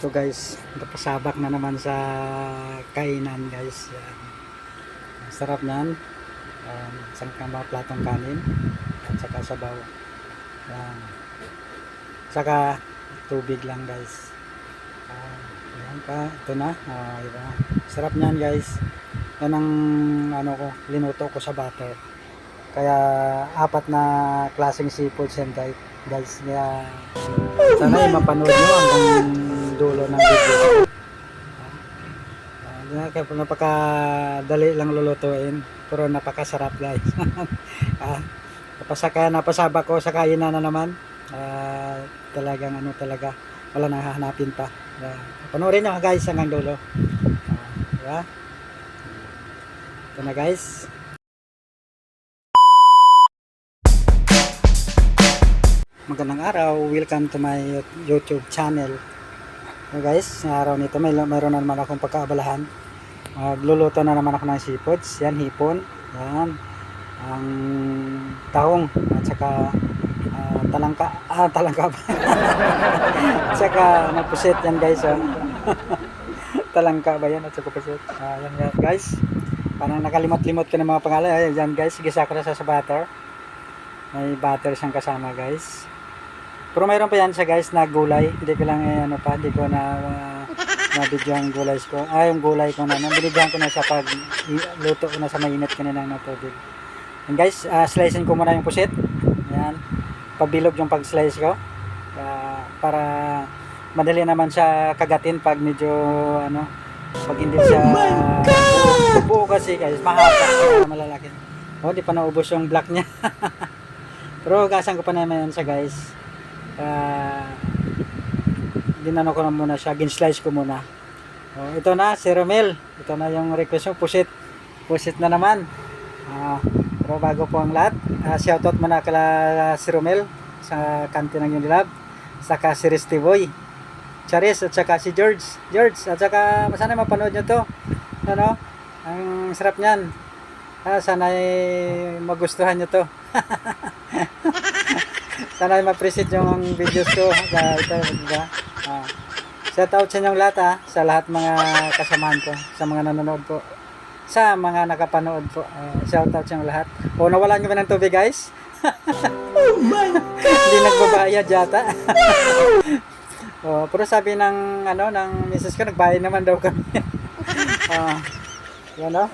Ito guys, napasabak na naman sa kainan guys. Yan. Sarap niyan. Um, isang kama platong kanin at saka sabaw. Yan. Saka tubig lang guys. Ah, yan ka, ito na. Ah, diba? Sarap niyan guys. Yan ang ano ko, linuto ko sa butter. Kaya apat na klaseng seafood yan guys. Kaya sana ay mapanood nyo hanggang dulo ng video. Uh, po napakadali lang lulutuin. Pero napakasarap guys. ah, napasaka, napasaba ko sa kainan na naman. Ah, talagang ano talaga. Wala nang hahanapin pa. Uh, panoorin nyo guys hanggang dulo. Ah, diba? Ito na guys. Magandang araw. Welcome to my YouTube channel. So guys, sa araw nito may mayroon na naman akong pagkaabalahan. Magluluto na naman ako ng seafoods. Yan, hipon. Yan. Ang tahong at saka ah, talangka. Ah, talangka ba? at saka napusit yan guys. Oh. talangka ba yan at saka pusit. Ah, yan, yan guys. Parang nakalimot-limot ko ng mga pangalan. Ayan yan guys. Gisa ko na sa, sa butter. May butter siyang kasama guys. Pero mayroon pa yan siya guys na gulay. Hindi ko lang eh, ano pa, hindi ko na uh, na video ang gulay ko. Ah, yung gulay ko na. Nabilidyan ko na siya pag luto ko na sa mainit kanina ng tubig. And guys, uh, slicein ko muna yung pusit. Yan. Pabilog yung pag-slice ko. Ah, para madali naman siya kagatin pag medyo ano, pag hindi siya buo, buo kasi guys, mahaba, malalaki. Oh, di pa naubos yung black niya. Pero gasan ko pa naman yan siya guys. Uh, dinano ko na muna siya, gin-slice ko muna. Oh, ito na, si Romel. Ito na yung request mo, pusit. Pusit na naman. Ah, pero bago po ang lahat, ah, shoutout muna kala si Romel sa kantin ng Unilab. Saka si Risty Boy. Charis at saka si George. George, at saka sana mapanood nyo to. Ano? Ang sarap niyan. Ah, sana ay magustuhan nyo to. sana ay ma-appreciate yung videos ko. Sa ito, diba? Ah. Shout out sa inyong lahat ah, sa lahat mga kasamahan ko, sa mga nanonood po. Sa mga nakapanood po. Ah, shout out sa inyong lahat. O nawalan nyo ba ng tubig guys? oh my God! Hindi nagbabayad yata. oh, pero sabi ng ano ng misis ko nagbayad naman daw kami. Ah, yan oh.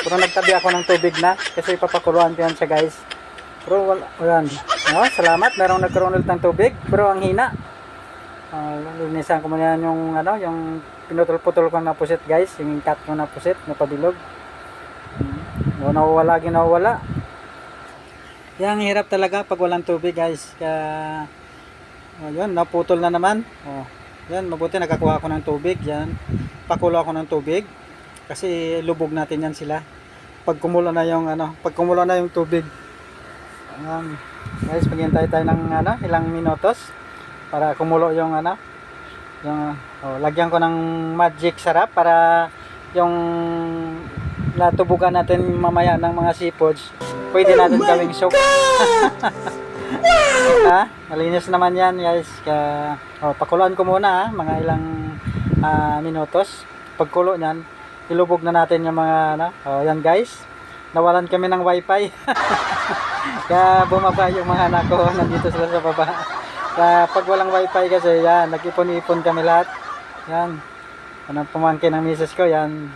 Pero nagtabi ako ng tubig na kasi ipapakuluan ko yan siya guys. Pero wala, wala. No, salamat. Merong nagkaroon ulit ng tubig. Pero ang hina. Uh, linisan ko muna yung ano, yung pinutol-putol ko na pusit guys. Yung cut ko na pusit na pabilog. No, nawawala, ginawawala. Yan, hirap talaga pag walang tubig guys. Kaya, oh, yun, naputol na naman. Oh, yan, mabuti nakakuha ako ng tubig. Yan, pakulo ako ng tubig. Kasi lubog natin yan sila. Pag kumulo na yung ano, pag kumulo na yung tubig. Ayan. Guys, maghintay tayo ng ano, ilang minutos para kumulo yung ano, yung oh, lagyan ko ng magic sarap para yung natubugan natin mamaya ng mga seafoods, pwede natin gawing soup. ha? Malinis naman yan, guys. Kaya, oh, pakuluan ko muna, ha? mga ilang ah, minutos. Pagkulo niyan, ilubog na natin yung mga, ano, oh, yan guys. Nawalan kami ng wifi. Kaya bumaba yung mga anak ko, nandito sila sa baba. Kaya pag walang wifi kasi, yan, nag-ipon-ipon kami lahat. Yan. Ang pamangkin ng misis ko, yan.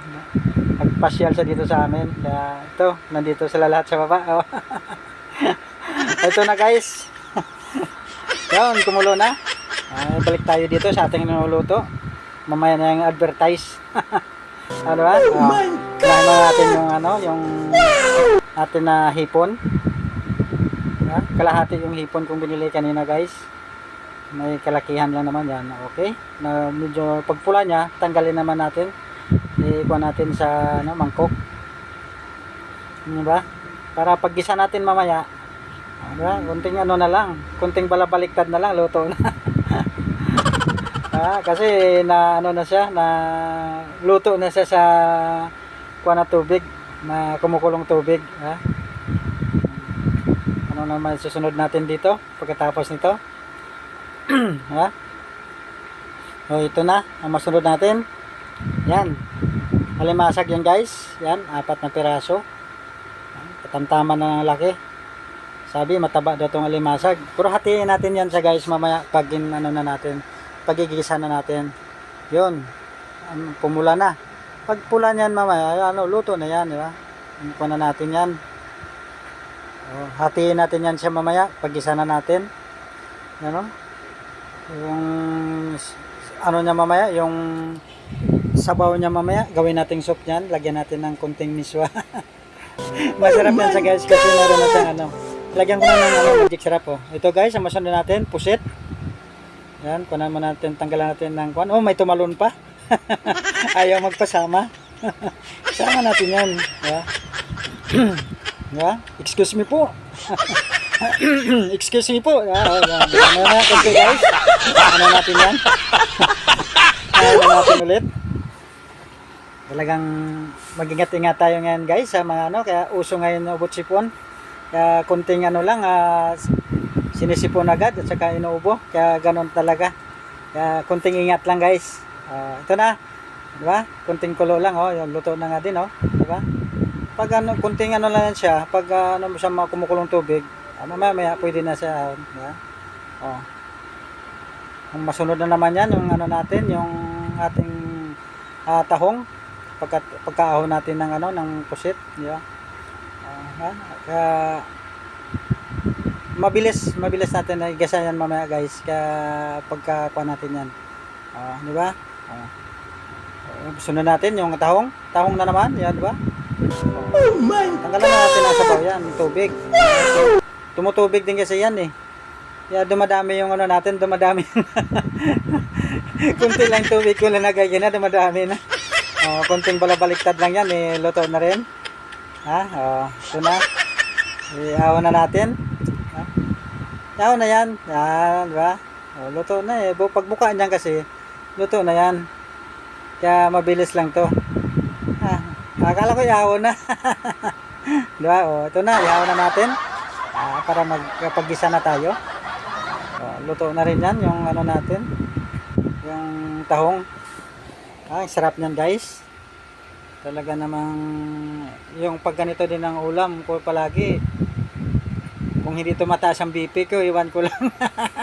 Nagpasyal siya dito sa amin. Kaya ito, nandito sila lahat sa baba. Oh. ito na guys. yan, kumulo na. Ay, balik tayo dito sa ating niluluto. Mamaya na yung advertise. ano ba? Oh my God! natin yung ano, yung atin na hipon. Ha? Kalahati yung hipon kung binili kanina guys. May kalakihan lang naman yan. Okay. Na medyo pagpula niya, tanggalin naman natin. Ikuha natin sa ano, mangkok. Ano ba? Para paggisa natin mamaya, ano ba? Kunting ano na lang, kunting balabaliktad na lang, luto na. ah, kasi na ano na siya, na luto na siya sa kuha na tubig, na kumukulong tubig. Ha? Ano naman susunod natin dito pagkatapos nito? ha? O ito na, ang masunod natin. Yan. Alimasag yan guys. Yan, apat na piraso. Katamtaman na ng laki. Sabi, mataba daw itong alimasag. Pero hatiin natin yan sa guys mamaya pag in, ano na natin. Pagigisa na natin. Yun. Pumula na. Pag pula niyan mamaya, ano, luto na yan, di ba? Ano na natin yan. O, hatiin natin yan siya mamaya. Pagisa na natin. Ano? Yung ano niya mamaya, yung sabaw niya mamaya, gawin nating soup niyan, lagyan natin ng kunting miswa. Masarap yan sa guys kasi meron na siyang ano. Lagyan ko na ng ano, magic sarap oh. Ito guys, ang masunod natin, pusit. Yan, kunan mo natin, tanggalan natin ng kuan. Oh, may tumalon pa. Ayaw magpasama. Sama natin yan. Yeah. yeah. Excuse me po. Excuse me po. Ah, oh, yan. Ano na natin guys? Ano natin yan? ano natin ulit? Talagang mag-ingat-ingat tayo ngayon guys sa mga ano, kaya uso ngayon na ubot sipon. Kaya kunting ano lang, ah, sinisipon agad at saka inuubo. Kaya ganon talaga. Kaya kunting ingat lang guys. Ah, ito na. Di ba? Kunting kulo lang oh, yung luto na nga din oh. Di ba? Pag ano, kunting ano lang siya, pag ah, ano siya kumukulong tubig, ah, mamaya maya pwede na siya. Di ba? Oh. Ang masunod na naman yan, yung ano natin, yung ating ah, tahong pagka pagkaahon natin ng ano ng pusit, di ba? Ah, ha? Kaya mabilis, mabilis natin na igasa yan mamaya guys. Kaya pagkakuha natin yan. Ah, di ba? Ah. Ah, sunod natin yung tahong. Tahong na naman, yan, di ba? Oh my Tanggalan na natin ang sabaw yan, tubig. Tumutubig din kasi yan eh. Kaya dumadami yung ano natin, dumadami. Kunti lang tubig ko lang nagay na, dumadami na. Oh, kunting balabaliktad lang yan, eh, luto na rin. Ha? Oh, ito na. Iawan na natin. Ha? Iawan na yan. Yan, di ba? Oh, luto na eh. Bu- Pagbuka niyan kasi, luto na yan. Kaya mabilis lang to. Ah, akala ko iawan na. di ba? Oh, ito na, iawan na natin. Ah, para magpagisa na tayo. Oh, luto na rin yan, yung ano natin. Yung tahong. Ah, sarap niyan guys. Talaga namang yung pag ganito din ang ulam ko palagi. Kung hindi tumataas ang BP ko, iwan ko lang.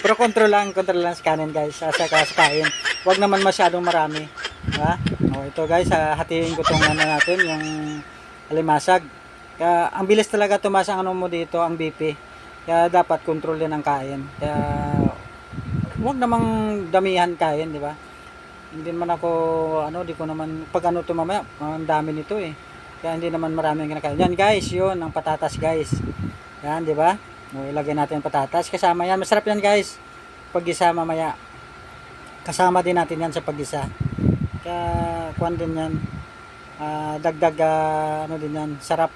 Pero control lang, control lang sa kanin guys. Sa sa kain. Huwag naman masyadong marami. Ha? O ito guys, ah, hatiin ko tong ano natin, yung alimasag. Kaya ang bilis talaga tumaas ang ano mo dito, ang BP. Kaya dapat control din ang kain. Kaya huwag namang damihan kain, di ba? Hindi naman ako, ano, di ko naman, pag ano to mamaya, ang dami nito eh. Kaya hindi naman maraming kinakain. Yan guys, yun, ang patatas guys. Yan, di ba? O, ilagay natin ang patatas. Kasama yan. Masarap yan guys. Pag-isa mamaya. Kasama din natin yan sa pag-isa. Kaya, kuwan din yan. Ah, dagdag, ah, ano din yan, sarap.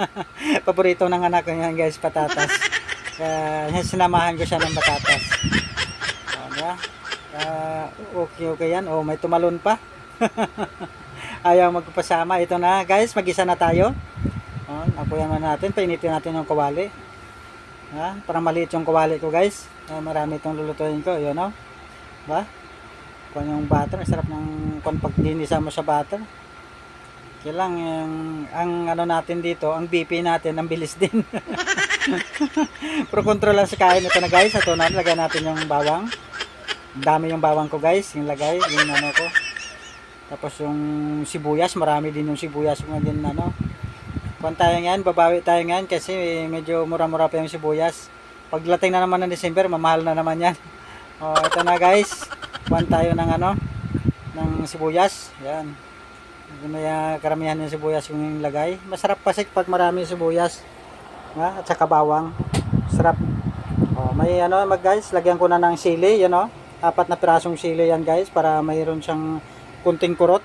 Paborito ng anak ko yan guys, patatas. Kaya, sinamahan ko siya ng patatas. O, di ba? Ah, okay, okay yan. Oh, may tumalon pa. Ayaw magpasama. Ito na, guys. Mag-isa na tayo. Oh, apuyan na natin. Painitin natin yung kawali. Ha? Parang maliit yung kawali ko, guys. Ah, marami itong lulutuin ko. Yun, oh. Ba? Kung yung butter. Sarap ng kung pag dinisa mo sa butter. Kaya yung, ang ano natin dito, ang BP natin, ang bilis din. Pero control lang sa kain. Ito na, guys. Ito na, lagyan natin yung bawang. Ang dami yung bawang ko guys, yung lagay, yung ano ko. Tapos yung sibuyas, marami din yung sibuyas ko din ano. Kung tayo ngayon, babawi tayo ngayon kasi medyo mura-mura pa yung sibuyas. Pagdating na naman ng December, mamahal na naman yan. O, ito na guys. Kuhan tayo ng ano, ng sibuyas. Yan. May uh, karamihan yung sibuyas yung lagay. Masarap kasi pag marami sibuyas. Ha? At saka bawang. Sarap. O, may ano mag guys, lagyan ko na ng sili, you know apat na pirasong sili yan guys para mayroon siyang kunting kurot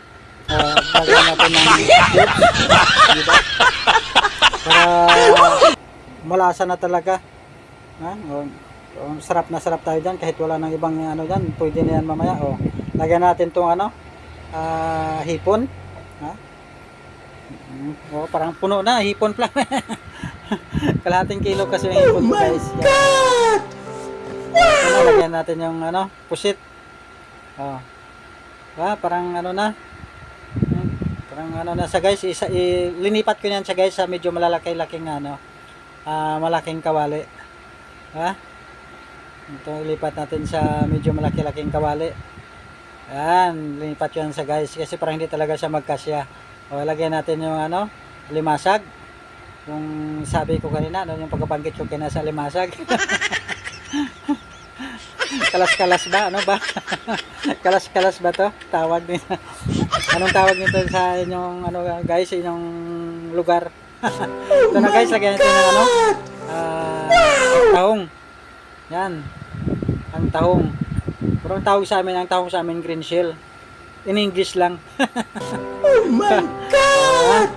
uh, lagyan natin ng cubes diba? Para malasa na talaga ha? O, o, sarap na sarap tayo dyan kahit wala nang ibang ano dyan pwede na yan mamaya o, lagyan natin tong ano ah, hipon ha? Mm, O, parang puno na hipon pa kalahating kilo kasi yung hipon ko guys Yan. Ano, lagyan natin yung ano, pusit. Oh. Diba? Parang ano na. Parang ano na sa guys, isa, i, linipat ko yan siya guys sa medyo malalaki-laking ano, ah, malaking kawali. Ha? Ito ilipat natin sa medyo malaki-laking kawali. Yan, linipat ko yan sa guys kasi parang hindi talaga siya magkasya. O lagyan natin yung ano, limasag. Yung sabi ko kanina, ano, yung pagkabanggit ko kina sa limasag. Kalas-kalas ba? Ano ba? Kalas-kalas ba to? Tawag nila. Anong tawag nito sa inyong ano guys, inyong lugar? Ito na guys, lagyan natin ng ano? Ah, tahong. Yan. Ang tahong. Pero ang tawag sa amin, ang tahong sa amin green shell. In English lang. Oh my God!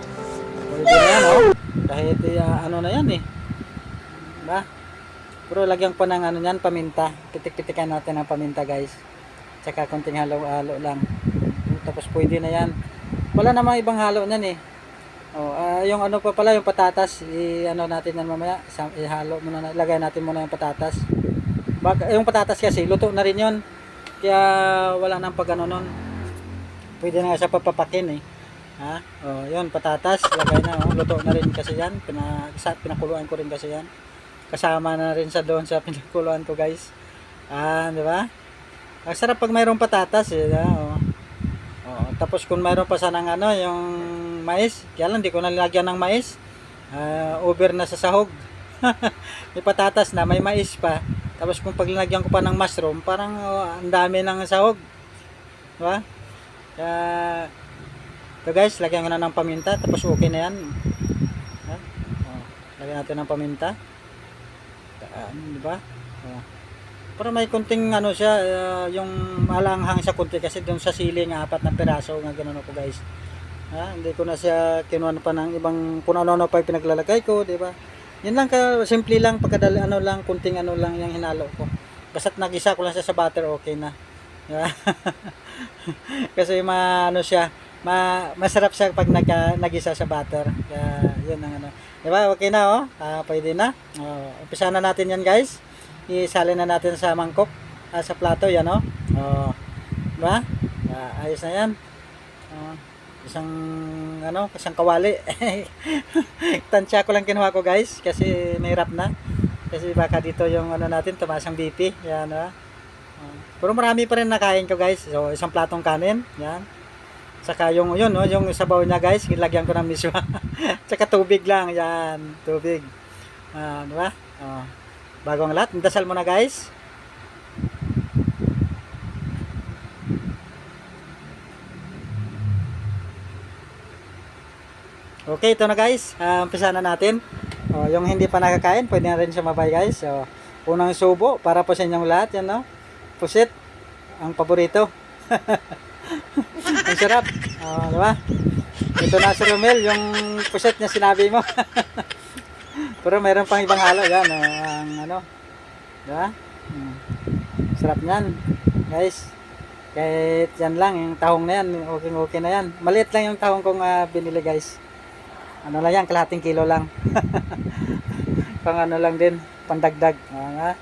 Pwede na yan, oh. Kahit ah, ano na yan eh. Pero lagyan ko ng ano yan, paminta. Pitik-pitikan natin ng paminta guys. Tsaka konting halo-halo lang. Tapos pwede na yan. Wala namang ibang halo niyan eh. Oh, ah, yung ano pa pala, yung patatas, i-ano natin yan mamaya. Ihalo muna, na- ilagay natin muna yung patatas. Bak yung patatas kasi, luto na rin yun. Kaya wala nang pag ano nun. Pwede na siya papapakin eh. Ha? Oh, yun, patatas, lagay na, oh. luto na rin kasi yan. Pina, pinakuluan ko rin kasi yan. Kasama na rin sa doon sa pinakuluan ko, guys. Ah, di ba? Ang sarap pag mayroong patatas, eh. ah, Oh. Oh, tapos kung mayroon pa sanang ano, yung mais, kaya lang di ko nalagyan ng mais. Ah, over na sa sahog. may patatas na, may mais pa. Tapos kung paglagyan ko pa ng mushroom, parang oh, ang dami ng sahog. Diba? Kaya, ito guys, lagyan ko na ng paminta, tapos okay na yan. Ha? Oh, lagyan natin ng paminta. Ah, di ba? Oh. Pero may kunting ano siya, ah, yung malanghang siya kunti kasi doon sa siling apat na piraso nga ganun ako guys. Ha? Hindi ko na siya kinuha pa ng ibang kung ano-ano pa pinaglalagay ko, di ba? Yun lang ka, simple lang, pagkadali, ano lang, kunting ano lang yung hinalo ko. Basta't nagisa ko lang siya sa butter, okay na. Di ba? kasi ma, ano siya, ma, masarap siya pag nagka, nagisa sa butter. Kaya, yun ang ano. Di ba? Okay na, oh. Ah, pwede na. Oh, umpisa na natin yan, guys. Isali na natin sa mangkok, ah, sa plato, yan, oh. Oh, di ba? Ah, ayos na yan. Oh, isang ano, isang kawali. Tansya ko lang kinuha ko guys kasi mahirap na. Kasi baka dito yung ano natin tumaas ang BP. Yan ah. Ah, pero marami pa rin nakain ko guys. So isang platong kanin, yan. Saka yung yun no, yung sabaw niya guys, nilagyan ko ng miswa. Saka tubig lang, yan, tubig. Ah, di ba? Oh. Bago ang lahat, dasal mo na guys. Okay, ito na guys. Uh, umpisa na natin. Oh, yung hindi pa nakakain, pwede na rin sumabay guys. So, unang subo para po sa inyong lahat. Yan, no? Pusit. Ang paborito. ang sarap. Oh, di? Ito na si Romel, yung pusit niya sinabi mo. Pero mayroon pang ibang halo. Yan, ang ano. Di ba? Hmm. Sarap niyan. Guys. Kahit yan lang, yung tahong na yan, okay okay na yan. Maliit lang yung tahong kong ah, binili guys ano lang yan, kalahating kilo lang. pang ano lang din, pandagdag. Uh,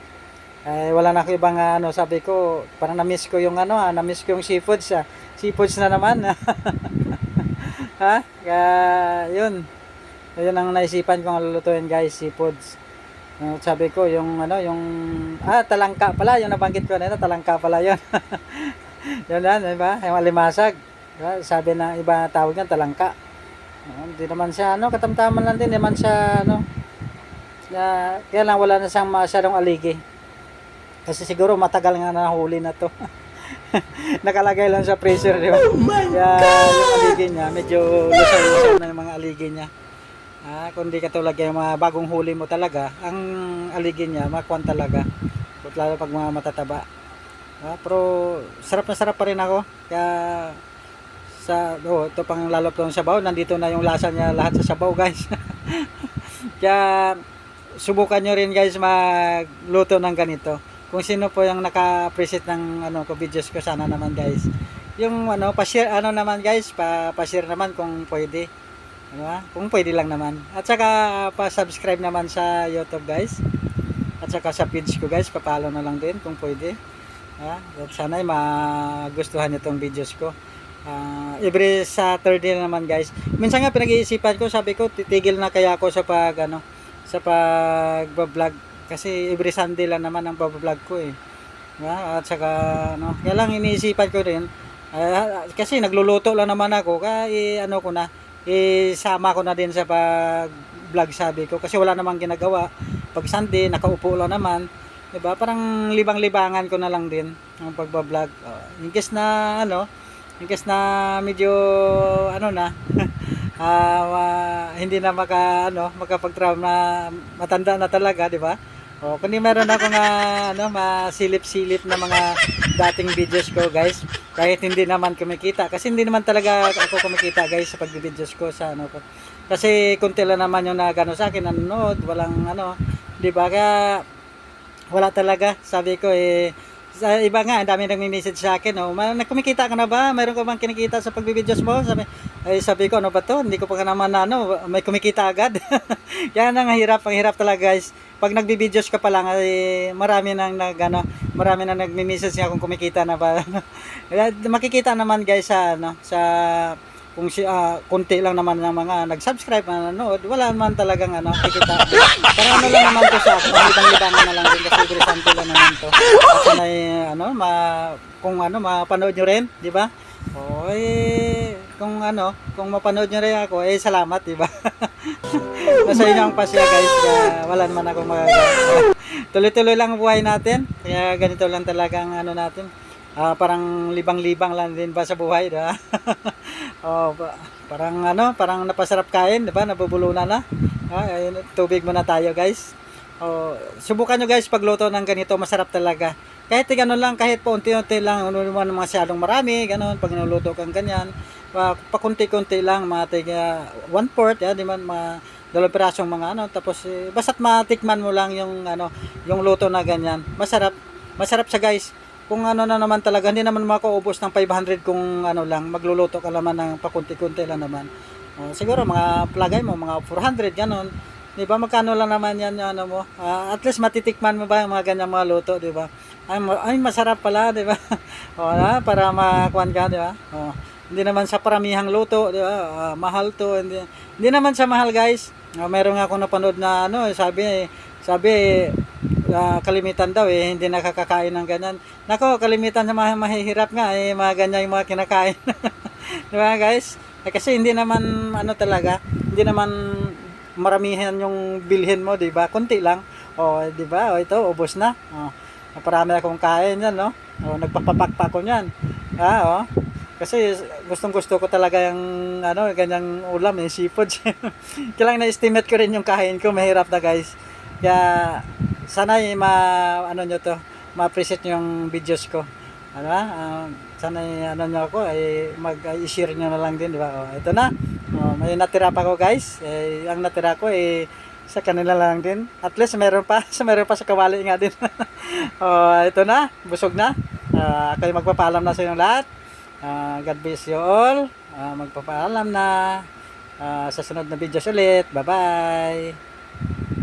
eh, wala na ako ibang ah, ano, sabi ko, parang na-miss ko yung ano, ah, na-miss ko yung seafoods. Ah. Seafoods na naman. ha? Kaya, yun. Yun ang naisipan kong lulutuin guys, seafoods. Uh, sabi ko, yung ano, yung, ah, talangka pala, yung nabanggit ko na ito, talangka pala yun. yun yan, diba? Yung alimasag. Diba? Sabi ng iba tawag niyan, talangka. Ah, Hindi naman siya ano, katamtaman lang din, naman siya ano. Na, kaya lang wala na siyang masyadong aligi. Kasi siguro matagal nga nahuli na to. Nakalagay lang sa freezer, di ba? Oh my Kaya yung aligi niya, medyo lusaw-lusaw na yung mga aligi niya. Ah, kundi katulad yung mga bagong huli mo talaga, ang aligi niya, makuan talaga. Lalo pag mga matataba. Ah, pero sarap na sarap pa rin ako. Kaya sa oh, ito pang lalo pa yung sabaw, nandito na yung lasa niya lahat sa sabaw, guys. Kaya subukan nyo rin guys magluto ng ganito. Kung sino po yung naka-appreciate ng ano ko videos ko sana naman guys. Yung ano pa-share ano naman guys, pa pa-share naman kung pwede. Ano ba? Kung pwede lang naman. At saka pa-subscribe naman sa YouTube guys. At saka sa page ko guys, pa-follow na lang din kung pwede. Ah, at sana ay magustuhan niyo tong videos ko. Ah, every Saturday naman guys. Minsan nga pinag-iisipan ko, sabi ko titigil na kaya ako sa pag ano, sa pag-vlog kasi every Sunday lang naman ang vlog ko eh. Ah, at saka ano, kaya lang iniisipan ko rin ah, kasi nagluluto lang naman ako kaya ano ko na isama ko na din sa pag vlog sabi ko kasi wala namang ginagawa pag Sunday nakaupo lang naman Diba? Parang libang-libangan ko na lang din ang pagbablog. Uh, in case na ano, in case na medyo ano na ah, ma- hindi na maka ano, makapag-travel na matanda na talaga, di ba? O, kundi meron ako nga ano, masilip-silip na mga dating videos ko, guys. Kahit hindi naman kumikita kasi hindi naman talaga ako kumikita, guys, sa pag-videos ko sa ano ko. Kasi kunti lang naman yung nagano sa akin, nanonood, walang ano, di ba? Wala talaga. Sabi ko eh, sa iba nga, ang dami nang message sa akin, oh, "Ma- kumikita ka na ba? Mayroon ka bang kinikita sa pagbibidyos mo? Sabi, ay sabi ko, ano ba to? Hindi ko pa naman ano, may kumikita agad. Yan ang hirap, ang hirap talaga guys. Pag nagbibidyos ka pa lang, ay marami nang nag, ano, marami nang nagmi-message niya kung kumikita na ba. Makikita naman guys sa, ano, sa kung si ah, konti lang naman ng mga nag-subscribe na nanood, wala naman talagang ano, kikita. Pero ano lang naman to sa ibang libangan na lang din kasi interesante lang naman to. At sana eh, ano, ma, kung ano, mapanood nyo rin, di ba? O eh, kung ano, kung mapanood nyo rin ako, eh salamat, di ba? Nasa inyo ang pasya guys, kaya wala naman akong magagawa. Tuloy-tuloy lang ang buhay natin, kaya ganito lang talagang ano natin. Ah, parang libang-libang lang din ba sa buhay, di ba? oh, parang ano, parang napasarap kain, di ba? Nabubulunan na. Ah, tubig muna tayo, guys. Oh, subukan nyo guys pagluto ng ganito, masarap talaga. Kahit gano'n lang, kahit paunti-unti lang, ano naman masyadong marami, gano'n, pag nuluto kang ganyan, pa, pakunti-kunti lang, mga tiga one fourth, ya, di man, mga dalawang pirasong mga ano, tapos eh, basta't matikman mo lang yung ano, yung luto na ganyan. Masarap, masarap siya guys. Kung ano na naman talaga, hindi naman makaubos ng 500 kung ano lang, magluluto ka naman ng pakunti-kunti lang naman. Oh, siguro mga plagay mo, mga 400, gano'n. Di ba, magkano lang naman yan yung ano mo. Ah, at least matitikman mo ba yung mga ganyang mga luto, di ba? Ay, ay masarap pala, di ba? o, na, para makuan ka, di ba? O, hindi naman sa paramihang luto, di ba? Ah, mahal to. Hindi, hindi naman sa mahal, guys. Uh, meron nga ako napanood na ano, sabi, sabi, ah, kalimitan daw eh, hindi nakakakain ng ganyan. Nako, kalimitan sa mga mahihirap nga, eh, mga ganyan yung mga kinakain. di ba, guys? Eh, kasi hindi naman, ano talaga, hindi naman maramihan yung bilhin mo, di ba? Kunti lang. O, di ba? O, ito, ubos na. O, parami akong kain yan, no? O, nagpapapakpak ko yan. Ah, o. Kasi gustong gusto ko talaga yung ano, ganyang ulam, yung seafood. Kailangan na-estimate ko rin yung kain ko, mahirap na guys. Kaya sana ma ano nyo to, ma-appreciate nyo yung videos ko. Ano ba? Ah, sana ano nyo ako, ay mag-share nyo na lang din, di ba? O, ito na. O, may natira pa ko guys. Eh, ang natira ko eh sa kanila lang din. At least meron pa, sa meron pa sa kawali nga din. o, ito na, busog na. Ah, ako ay magpapaalam na sa inyong lahat. Ah, God bless you all. Ah, magpapaalam na. Ah, sa sunod na videos ulit. Bye-bye.